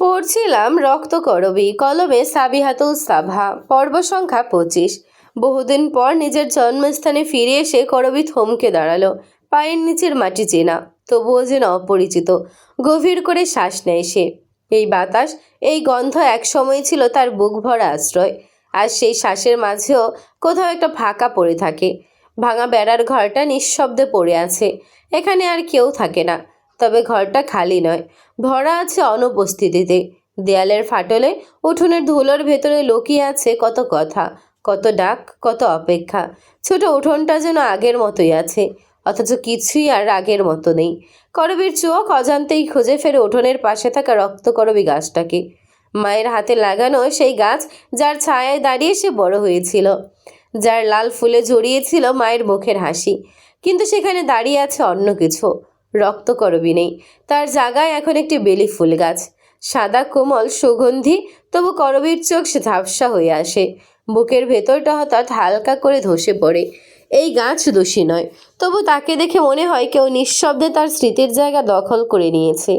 পড়ছিলাম রক্তকরবী কলমে সাবিহাতুল সাভা, পর্ব সংখ্যা পঁচিশ। বহুদিন পর নিজের জন্মস্থানে ফিরে এসে করবি থমকে দাঁড়াল, পায়ের নিচের মাটি চেনা, তবুও যেন অপরিচিত। গভীর করে শ্বাস নেয় সে। এই বাতাস, এই গন্ধ এক সময় ছিল তার বুক ভরা আশ্রয়, আর সেই শ্বাসের মাঝেও কোথাও একটা ফাঁকা পড়ে থাকে। ভাঙা বেড়ার ঘরটা নিঃশব্দে পড়ে আছে, এখানে আর কেউ থাকে না। তবে ঘরটা খালি নয়, ভরা আছে অনুপস্থিতিতে। দেয়ালের ফাটলে, উঠোনের ধুলোর ভেতরে লুকিয়ে আছে কত কথা, কত ডাক, কত অপেক্ষা। ছোট উঠোনটা যেন আগের মতোই আছে, অথচ কিছুই আর আগের মতো নেই। করবীর চোখ অজান্তেই খুঁজে ফেরে উঠোনের পাশে থাকা রক্তকরবী গাছটাকে। মায়ের হাতে লাগানো সেই গাছ যার ছায়ায় দাঁড়িয়ে সে বড় হয়েছিল, যার লাল ফুলে জড়িয়েছিল মায়ের মুখের হাসি। কিন্তু সেখানে দাঁড়িয়ে আছে অন্য কিছু রক্তকরবী নেই। তার জায়গায় এখন একটি বেলি ফুল গাছ সাদা কোমল সুগন্ধি, তবু করবীর চোখ সে ঝাপসা হয়ে আসে। বুকের ভেতরটা হঠাৎ হালকা করে ধসে পড়ে। এই গাছ দোষী নয়। তবু তাকে দেখে মনে হয় কেউ নিঃশব্দে তার স্মৃতির জায়গা দখল করে নিয়েছে।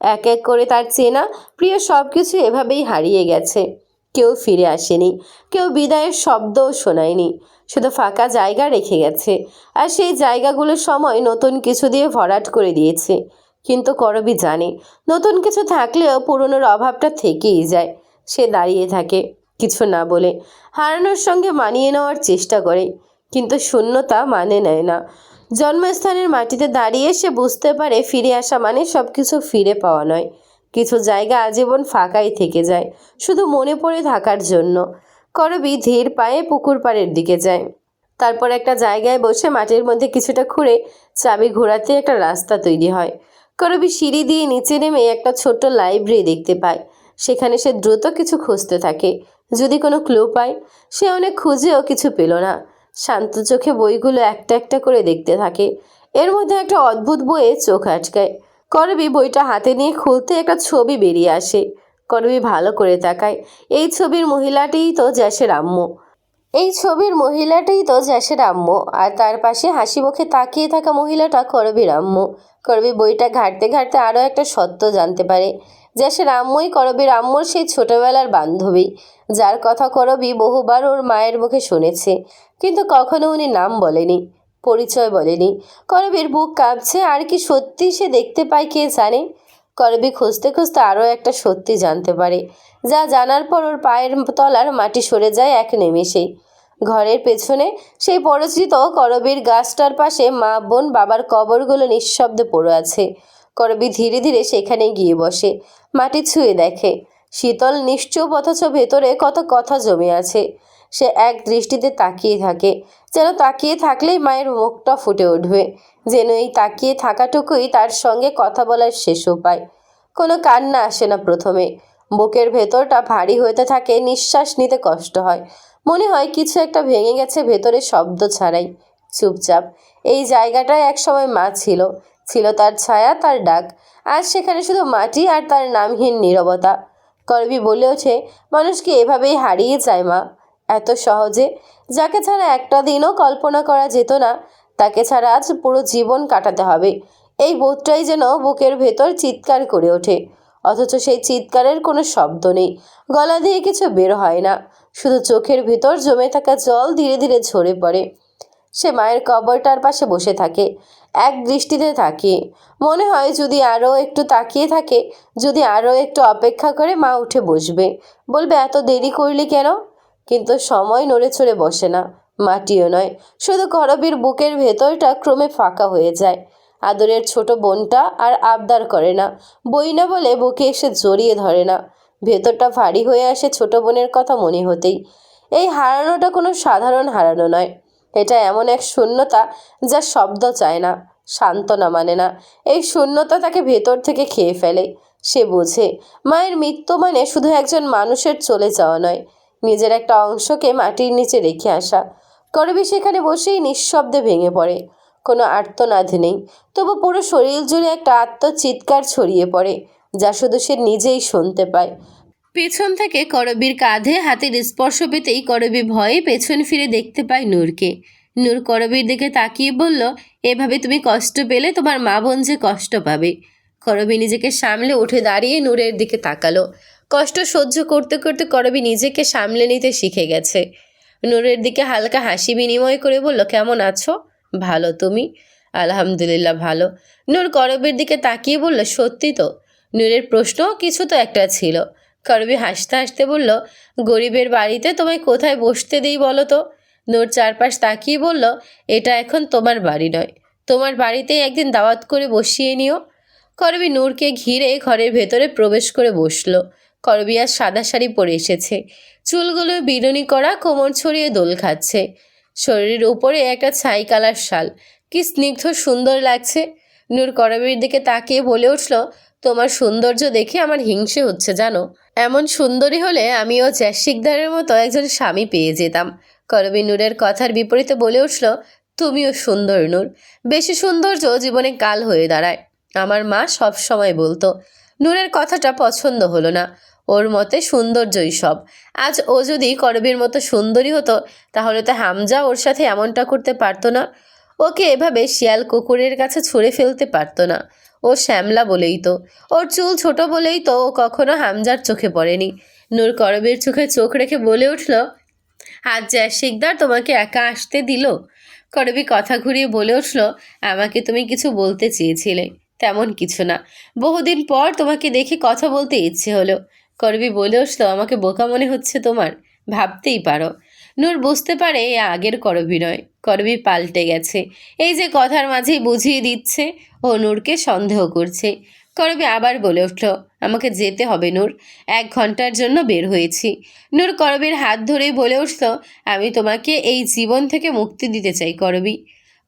এক এক করে তার চেনা, প্রিয় সব কিছু এভাবেই হারিয়ে গেছে। কেউ ফিরে আসেনি, কেউ বিদায়ের শব্দও শোনায়নি। শুধু ফাঁকা জায়গা রেখে গেছে আর সেই জায়গাগুলোর সময় নতুন কিছু দিয়ে ভরাট করে দিয়েছে। কিন্তু করবি জানে, নতুন কিছু থাকলেও পুরনোর অভাবটা থেকেই যায়। সে দাঁড়িয়ে থাকে, কিছু না বলে, হারানোর সঙ্গে মানিয়ে নেওয়ার চেষ্টা করে, কিন্তু শূন্যতা মানে নেয় না। জন্মস্থানের মাটিতে দাঁড়িয়ে সে বুঝতে পারে, ফিরে আসা মানে সব কিছু ফিরে পাওয়া নয়। কিছু জায়গা আজীবন ফাঁকাই থেকে যায়, শুধু মনে পড়ে থাকার জন্য। করবি ধীর পায়ে পুকুর পাড়ের দিকে যায়। তারপর একটা জায়গায় বসে মাটির মধ্যে কিছুটা খুঁড়ে চাবি ঘোরাতে একটা রাস্তা তৈরি হয়। করবি সিঁড়ি দিয়ে নিচে নেমে একটা ছোট্ট লাইব্রেরি দেখতে পায়। সেখানে সে দ্রুত কিছু খুঁজতে থাকে। যদি কোনো ক্লু পায়, সে অনেক খুঁজেও কিছু পেল না। শান্ত চোখে বইগুলো একটা একটা করে দেখতে থাকে। এর মধ্যে একটা অদ্ভুত বইয়ে চোখ আটকায়। করবি বইটা হাতে নিয়ে খুলতে একটা ছবি বেরিয়ে আসে। করবি ভালো করে তাকায়। এই ছবির মহিলাটিই তো জ্যাসের আম্মু। এই ছবির মহিলাটাই তো জ্যাসের আম্মু। আর তার পাশে হাসি মুখে তাকিয়ে থাকা মহিলাটা করবীর আম্মু। করবি বইটা ঘাঁটতে ঘাঁটতে আরও একটা সত্য জানতে পারে। জ্যাসের আম্মুই করবীর আম্মুর সেই ছোটবেলার বান্ধবী, যার কথা করবি বহুবার ওর মায়ের মুখে শুনেছে। কিন্তু কখনো উনি নাম বলেনি। পরিচয় বলেনি। করবীর বুক কাঁপছে, আর কি সত্যি সে দেখতে পায় কে জানে? করবি খুঁজতে খুঁজতে আরও একটা সত্যি জানতে পারে। যা জানার পর ওর পায়ের তলার মাটি সরে যায় এক নিমেষেই ঘরের পেছনে সেই পরিচিত করবীর গাছটার পাশে মা, বোন, বাবার কবরগুলো নিঃশব্দে পড়ে আছে। করবি ধীরে ধীরে সেখানে গিয়ে বসে, মাটি ছুঁয়ে দেখে। শীতল, নিশ্চুপ, অথচ ভেতরে কত কথা জমে আছে। সে এক দৃষ্টিতে তাকিয়ে থাকে। যেন তাকিয়ে থাকলেই মায়ের মুখটা ফুটে উঠবে। যেন এই তাকিয়ে থাকাটুকুই তার সঙ্গে কথা বলার শেষ উপায়। কোনো কান্না আসে না প্রথমে। বুকের ভেতরটা ভারী হতে থাকে, নিঃশ্বাস নিতে কষ্ট হয়। মনে হয় কিছু একটা ভেঙে গেছে ভেতরে শব্দ ছাড়াই। চুপচাপ। এই জায়গাটায় একসময় মা ছিল। ছিল তার ছায়া, তার ডাক। আজ সেখানে শুধু মাটি আর তার নামহীন নীরবতা। করবি বলে ওঠে মানুষকে এভাবেই হারিয়ে যায় মা? এত সহজে? যাকে ছাড়া একটা দিনও কল্পনা করা যেত না, তাকে ছাড়া আজ পুরো জীবন কাটাতে হবে। এই বোধটাই যেন বুকের ভেতর চিৎকার করে ওঠে। অথচ সেই চিৎকারের কোনো শব্দ নেই। গলা দিয়ে কিছু বের হয় না। শুধু চোখের ভেতর জমে থাকা জল ধীরে ধীরে ঝরে পড়ে। সে মায়ের কবরটার পাশে বসে থাকে। এক দৃষ্টিতে তাকিয়ে মনে হয় যদি আরও একটু তাকিয়ে থাকে, যদি আরও একটু অপেক্ষা করে মা উঠে বসবে। বলবে, এত দেরি করলি কেন? কিন্তু সময় নড়ে চড়ে বসে না। মাটিও নয়, শুধু করবীর বুকের ভেতরটা ক্রমে ফাঁকা হয়ে যায়। আদরের ছোট বোনটা আর আবদার করে না, বই না বলে বুকে এসে জড়িয়ে ধরে না। ভেতরটা ভারী হয়ে আসে ছোট বোনের কথা মনে হতেই। এই হারানোটা কোনো সাধারণ হারানো নয়। এটা এমন এক শূন্যতা যা শব্দ চায় না, সান্ত্বনা মানে না। এই শূন্যতা তাকে ভেতর থেকে খেয়ে ফেলে। সে বোঝে, মায়ের মৃত্যু মানে শুধু একজন মানুষের চলে যাওয়া নয় নিজের একটা অংশকে মাটির নিচে রেখে আসা। করবি সেখানে বসেই নিঃশব্দে ভেঙে পড়ে। কোনো আর্তনাদ নেই। তবু পুরো শরীর জুড়ে একটা আত্মচিৎকার ছড়িয়ে পড়ে, যা শুধু সে নিজেই শুনতে পায়। পেছন থেকে করবীর কাঁধে হাতের স্পর্শ পেতেই করবি ভয়ে পেছন ফিরে দেখতে পায় নূরকে। নূর করবীর দিকে তাকিয়ে বলল, এভাবে তুমি কষ্ট পেলে তোমার মা বোন যে কষ্ট পাবে। করবি নিজেকে সামলে উঠে দাঁড়িয়ে নূরের দিকে তাকালো। কষ্ট সহ্য করতে করতে করবি নিজেকে সামলে নিতে শিখে গেছে। নূরের দিকে হালকা হাসি বিনিময় করে বলল, কেমন আছো? ভালো, তুমি? আলহামদুলিল্লাহ, ভালো। নূর করবীর দিকে তাকিয়ে বলল, সত্যি তো? নূরের প্রশ্ন কিছু তো একটা ছিল। করবি হাসতে হাসতে বলল, গরিবের বাড়িতে তোমায় কোথায় বসতে দিই বলো তো? নূর চারপাশ তাকিয়ে বলল, এটা এখন তোমার বাড়ি নয়। তোমার বাড়িতেই একদিন দাওয়াত করে বসিয়ে নিও। করবি নূরকে ঘিরে ঘরের ভেতরে প্রবেশ করে বসল। করবি আর সাদা শাড়ি পরে এসেছে। চুলগুলো বিনুনি করা, কোমর ছড়িয়ে দোল খাচ্ছে। শরীরের উপরে একটা ছাই কালার শাল। কি স্নিগ্ধ সুন্দর লাগছে। নূর করবীর দিকে তাকিয়ে বলে উঠল, তোমার সৌন্দর্য দেখে আমার হিংসে হচ্ছে, জানো? এমন সুন্দরী হলে আমিও জ্যাসিকদারের মতো একজন স্বামী পেয়ে যেতাম। করবী নূরের কথার বিপরীতে বলে উঠল, তুমিও সুন্দর, নূর। বেশি সৌন্দর্য জীবনে কাল হয়ে দাঁড়ায়। আমার মা সব সময় বলতো, নূরের কথাটা পছন্দ হলো না। ওর মতে সৌন্দর্যই সব। আজ ও যদি করবীর মতো সুন্দরী হতো, তাহলে তো হামজা ওর সাথে এমনটা করতে পারতো না। ওকে এভাবে শিয়াল কুকুরের কাছে ছুঁড়ে ফেলতে পারতো না। ও শ্যামলা বলেই তো। ওর চুল ছোট বলেই তো ও কখনো হামজার চোখে পড়েনি। নূর করবীর চোখে চোখ রেখে বলে উঠল, আজ যা শিকদার তোমাকে একা আসতে দিল? করবি কথা ঘুরিয়ে বলে উঠল, আমাকে তুমি কিছু বলতে চেয়েছিলে, তেমন কিছু না। বহুদিন পর তোমাকে দেখে কথা বলতে ইচ্ছে হলো। করবি বলে উঠল, আমাকে বোকা মনে হচ্ছে তোমার? ভাবতেই পারো। নূর বুঝতে পারে এ আগের করবি নয় করবি পাল্টে গেছে। এই যে কথার মাঝেই বুঝিয়ে দিচ্ছে ও নূরকে সন্দেহ করছে। করবি আবার বলে উঠল, আমাকে যেতে হবে নূর। এক ঘণ্টার জন্য বের হয়েছি। নূর করবির হাত ধরেই বলে উঠল, আমি তোমাকে এই জীবন থেকে মুক্তি দিতে চাই করবি।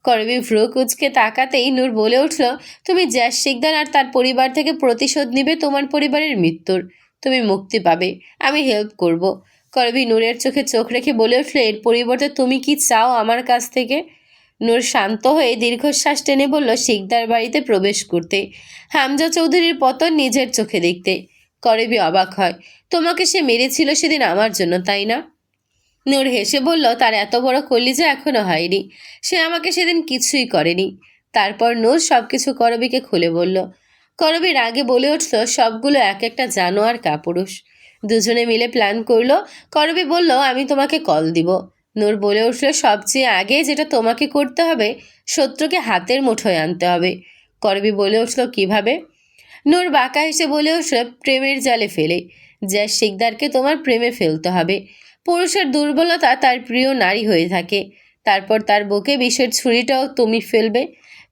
করবি ভ্রু কুচকে তাকাতেই নূর বলে উঠল, তুমি জ্যাস শিকদার আর তার পরিবার থেকে প্রতিশোধ নিবে তোমার পরিবারের মৃত্যুর। তুমি মুক্তি পাবে। আমি হেল্প করব। করবি, নূরের চোখে চোখ রেখে বলে উঠল, এর পরিবর্তে তুমি কি চাও আমার কাছ থেকে? নূর শান্ত হয়ে দীর্ঘশ্বাস টেনে বলল, শিকদার বাড়িতে প্রবেশ করতে। হামজা চৌধুরীর পতন নিজের চোখে দেখতে। করবি অবাক হয়, তোমাকে সে মেরেছিল সেদিন আমার জন্য, তাই না? নূর হেসে বলল, তার এত বড় কলিজা এখনও হয়নি। সে আমাকে সেদিন কিছুই করেনি। তারপর নূর সব কিছু করবিকে খুলে বলল করবি রাগে বলে উঠল, সবগুলো এক একটা জানোয়ার কাপুরুষ। দুজনে মিলে প্ল্যান করল। করবি বলল, আমি তোমাকে কল দিব। নূর বলে উঠল, সবচেয়ে আগে যেটা তোমাকে করতে হবে, শত্রুকে হাতের মুঠোয় আনতে হবে। করবি বলে উঠল, কীভাবে? নূর বাঁকা হেসে বলে উঠল, প্রেমের জালে ফেলে যা শিকদারকে তোমার প্রেমে ফেলতে হবে। পুরুষের দুর্বলতা তার প্রিয় নারী হয়ে থাকে। তারপর তার বুকে বিষের ছুরিটাও তুমি ফেলবে।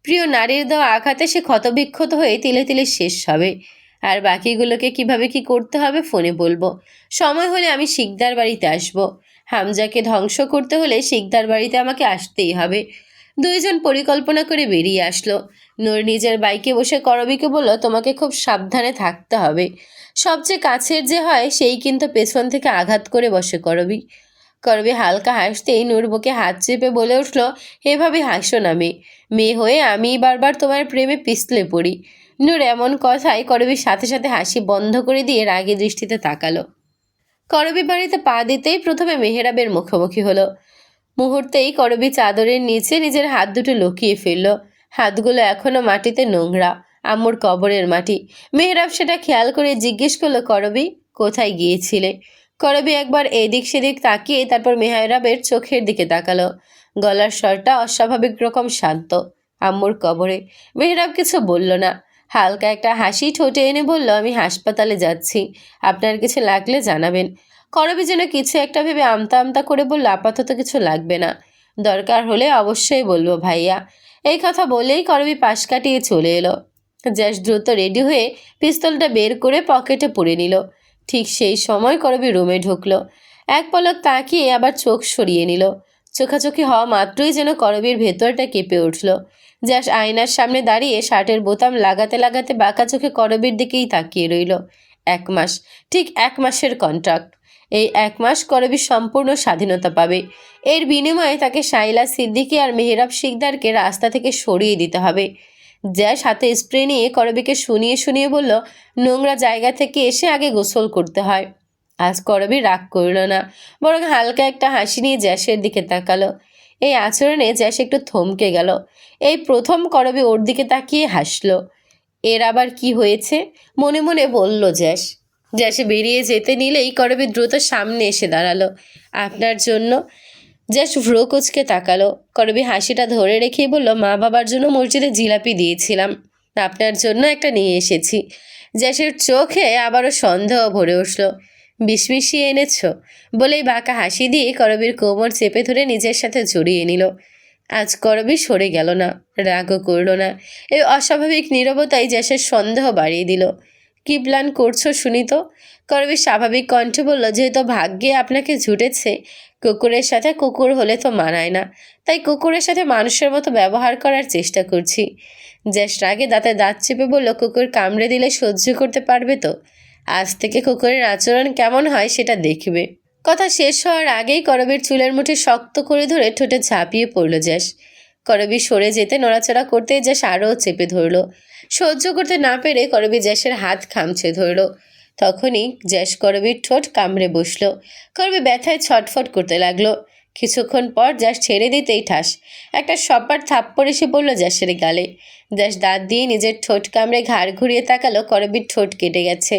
প্রিয় নারীর দেওয়া আঘাতে সে ক্ষতবিক্ষত হয়ে তিলে তিলে শেষ হবে। আর বাকিগুলোকে কীভাবে কি করতে হবে ফোনে বলব। সময় হলে আমি শিকদার বাড়িতে আসব। হামজাকে ধ্বংস করতে হলে শিকদার বাড়িতে আমাকে আসতেই হবে। দুইজন পরিকল্পনা করে বেরিয়ে আসলো। নূর নিজের বাইকে বসে করবিকে বলল, তোমাকে খুব সাবধানে থাকতে হবে। সবচেয়ে কাছের যে হয়, সেই কিন্তু পেছন থেকে আঘাত করে বসে করবি। করবি, হালকা হাসতেই নূর বুকে হাত চেপে বলে উঠল এভাবে হাসো না মেয়ে। মেয়ে হয়ে আমি বারবার তোমার প্রেমে পিছলে পড়ি। নূর এমন কথায় করবির সাথে সাথে হাসি বন্ধ করে দিয়ে রাগে দৃষ্টিতে তাকালো। করবি বাড়িতে পা দিতেই প্রথমে মেহেরাবের মুখোমুখি হলো। মুহূর্তেই করবি চাদরের নিচে নিজের হাত দুটো লুকিয়ে ফেলল। হাতগুলো এখনও মাটিতে নোংরা, আম্মুর কবরের মাটি। মেহরাব সেটা খেয়াল করে জিজ্ঞেস করল, করবি, কোথায় গিয়েছিলে? করবি একবার এদিক সেদিক তাকিয়ে তারপর মেহরাবের চোখের দিকে তাকালো। গলার স্বরটা অস্বাভাবিক রকম শান্ত। আম্মুর কবরে। মেহরাব কিছু বলল না। হালকা একটা হাসি ঠোঁটে এনে বলল, আমি হাসপাতালে যাচ্ছি। আপনার কিছু লাগলে জানাবেন। করবি যেন কিছু একটা ভেবে আমতা আমতা করে বলল, আপাতত কিছু লাগবে না। দরকার হলে অবশ্যই বলব ভাইয়া। এই কথা বলেই করবি পাশ কাটিয়ে চলে এলো। জ্যাস দ্রুত রেডি হয়ে পিস্তলটা বের করে পকেটে পুরে নিল। ঠিক সেই সময় করবি রুমে ঢুকলো। এক পলক তাকিয়ে আবার চোখ সরিয়ে নিল। চোখাচোখি হওয়া মাত্রই যেন করবির ভেতরটা কেঁপে উঠল। জ্যাস আয়নার সামনে দাঁড়িয়ে শার্টের বোতাম লাগাতে লাগাতে বাঁকা চোখে করবির দিকেই তাকিয়ে রইল। এক মাস, ঠিক এক মাসের কন্ট্রাক্ট এই এক মাস করবি সম্পূর্ণ স্বাধীনতা পাবে। এর বিনিময়ে তাকে শাইলা সিদ্দিকী আর মেহরাব শিকদারকে রাস্তা থেকে সরিয়ে দিতে হবে। জ্যাস হাতে স্প্রে নিয়ে করবিকে শুনিয়ে শুনিয়ে বলল, নোংরা জায়গা থেকে এসে আগে গোসল করতে হয়। আজ করবি রাগ করল না, বরং হালকা একটা হাসি নিয়ে জ্যাসের দিকে তাকালো। এই আচরণে জ্যাস একটু থমকে গেল। এই প্রথম করবি ওর দিকে তাকিয়ে হাসলো। এর আবার কি হয়েছে? মনে মনে বলল জ্যাস। জ্যাসে বেরিয়ে যেতে নিলেই করবি দ্রুত সামনে এসে দাঁড়াল। আপনার জন্য জ্যাস ভ্রোকোচকে তাকালো। করবি হাসিটা ধরে রেখেই বলল, মা বাবার জন্য মসজিদে জিলাপি দিয়েছিলাম। আপনার জন্য একটা নিয়ে এসেছি। জ্যাসের চোখে আবারও সন্দেহ ভরে উঠল। বিষ-মিশিয়ে এনেছো? বলেই বাঁকা হাসি দিয়ে করবীর কোমর চেপে ধরে নিজের সাথে জড়িয়ে নিল। আজ করবি সরে গেল না, রাগও করল না। এই অস্বাভাবিক নীরবতাই জ্যাসের সন্দেহ বাড়িয়ে দিল। কি প্ল্যান করছ শুনি তো করবি স্বাভাবিক কণ্ঠে বলল, যেহেতু ভাগ্যে আপনাকে জুটেছে কুকুরের সাথে কুকুর হলে তো মানায় না। তাই কুকুরের সাথে মানুষের মতো ব্যবহার করার চেষ্টা করছি। জ্যাস রাগে দাঁতে দাঁত চেপে বলল, কুকুর কামড়ে দিলে সহ্য করতে পারবে তো? আজ থেকে কুকুরের আচরণ কেমন হয় সেটা দেখবে। কথা শেষ হওয়ার আগেই করবীর চুলের মুঠে শক্ত করে ধরে ঠোঁটে ঝাঁপিয়ে পড়ল জ্যাস করবি সরে যেতে নড়াচড়া করতে জ্যাস আরও চেপে ধরল। সহ্য করতে না পেরে করবি জ্যাসের হাত খামছে ধরল। তখনই জ্যাস করবির ঠোঁট কামড়ে বসল। করবি ব্যথায় ছটফট করতে লাগল। কিছুক্ষণ পর জ্যাস ছেড়ে দিতেই ঠাস। একটা সপার থাপ্পড় এসে পড়ল জ্যাসের গালে। জ্যাস দাঁত দিয়ে নিজের ঠোঁট কামড়ে ঘাড় ঘুরিয়ে তাকালো, করবির ঠোঁট কেটে গেছে।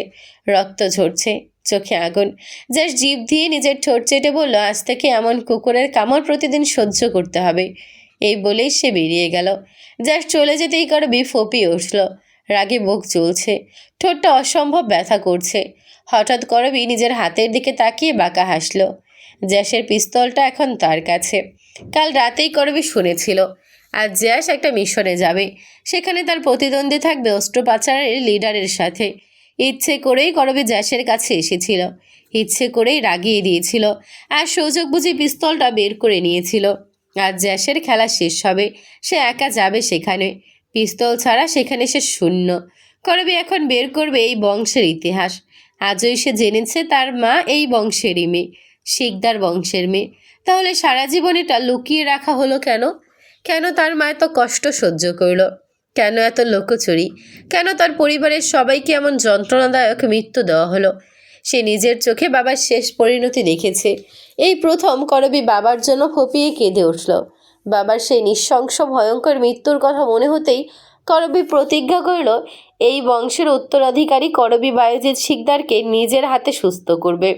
রক্ত ঝরছে চোখে আগুন। জ্যাস জিভ দিয়ে নিজের ঠোঁট চেটে বলল, আজ থেকে এমন কুকুরের কামড় প্রতিদিন সহ্য করতে হবে। এই বলেই সে বেরিয়ে গেল। জ্যাস চলে যেতেই করবি ফপিয়ে উঠল। রাগে মুখ চলছে। ঠোঁটটা অসম্ভব ব্যথা করছে। হঠাৎ করবি নিজের হাতের দিকে তাকিয়ে বাঁকা হাসল। জ্যাসের পিস্তলটা এখন তার কাছে। কাল রাতেই করবি শুনেছিল। আর জ্যাস একটা মিশনে যাবে। সেখানে তার প্রতিদ্বন্দ্বী থাকবে অস্ত্রোপাচারের লিডারের সাথে। ইচ্ছে করেই করবি জ্যাসের কাছে এসেছিল। ইচ্ছে করেই রাগিয়ে দিয়েছিল। আর সুযোগ বুঝে পিস্তলটা বের করে নিয়েছিল। আজ জ্যাসের খেলা শেষ হবে, সে একা যাবে সেখানে। পিস্তল ছাড়া সেখানে সে শূন্য। করবি এখন বের করবে এই বংশের ইতিহাস। আজই সে জেনেছে তার মা এই বংশেরই মেয়ে, শিকদার বংশের মেয়ে। তাহলে সারা জীবন এটা লুকিয়ে রাখা হলো কেন? কেন তার মা এত কষ্ট সহ্য করল? কেন এত লোকচুরি? কেন তার পরিবারের সবাইকে এমন যন্ত্রণাদায়ক মৃত্যু দেওয়া হলো? সে নিজের চোখে বাবার শেষ পরিণতি দেখেছে। এই প্রথম করবি বাবার জন্য ফপিয়ে কেঁদে উঠল। বাবার সেই নিঃশংস, ভয়ঙ্কর মৃত্যুর কথা মনে হতেই করবি প্রতিজ্ঞা করল, এই বংশের উত্তরাধিকারী করবি বায়োজিৎ শিকদারকে নিজের হাতে সুস্থ করবে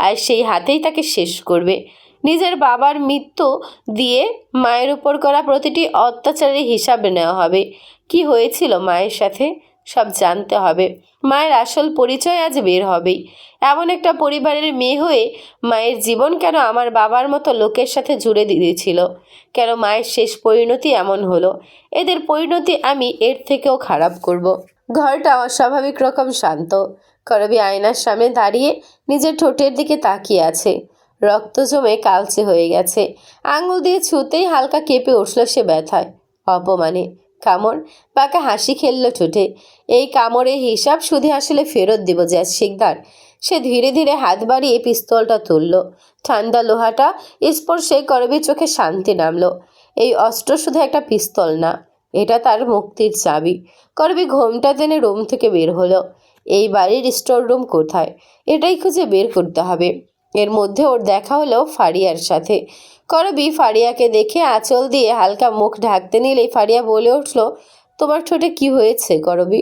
আর সেই হাতেই তাকে শেষ করবে। নিজের বাবার মৃত্যু দিয়ে মায়ের উপর করা প্রতিটি অত্যাচারের হিসাব নেওয়া হবে। কি হয়েছিল মায়ের সাথে? সব জানতে হবে। মায়ের আসল পরিচয় আজ বের হবেই। এমন একটা পরিবারের মেয়ে হয়ে মায়ের জীবন কেন আমার বাবার মতো লোকের সাথে জুড়ে দিয়েছিল? কেন মায়ের শেষ পরিণতি এমন হলো? এদের পরিণতি আমি এর থেকেও খারাপ করব। ঘরটা অস্বাভাবিক রকম শান্ত। করবি আয়নার সামনে দাঁড়িয়ে নিজের ঠোঁটের দিকে তাকিয়ে আছে। রক্ত জমে কালচে হয়ে গেছে। আঙুল দিয়ে ছুতেই হালকা কেঁপে উঠল সে ব্যথায়। অপমানে কামড়। পাকা হাসি খেলল ঠোঁটে। এই কামড়ের হিসাব শুধু আসলে ফেরত দিব জ্যাস শিকদার। সে ধীরে ধীরে হাত বাড়িয়ে পিস্তলটা তুলল। ঠান্ডা লোহাটা স্পর্শে করবি চোখে শান্তি নামলো। এই অস্ত্র শুধু একটা পিস্তল না, এটা তার মুক্তির চাবি। করবি ঘোমটা টেনে রুম থেকে বের হলো। এই বাড়ির স্টোর রুম কোথায়? এটাই খুঁজে বের করতে হবে। এর মধ্যে ওর দেখা হলো ফারিয়ার সাথে। করবি? ফারিয়াকে দেখে আঁচল দিয়ে হালকা মুখ ঢাকতে নিলেই ফারিয়া বলে উঠল, তোমার ঠোঁটে কি হয়েছে করবি?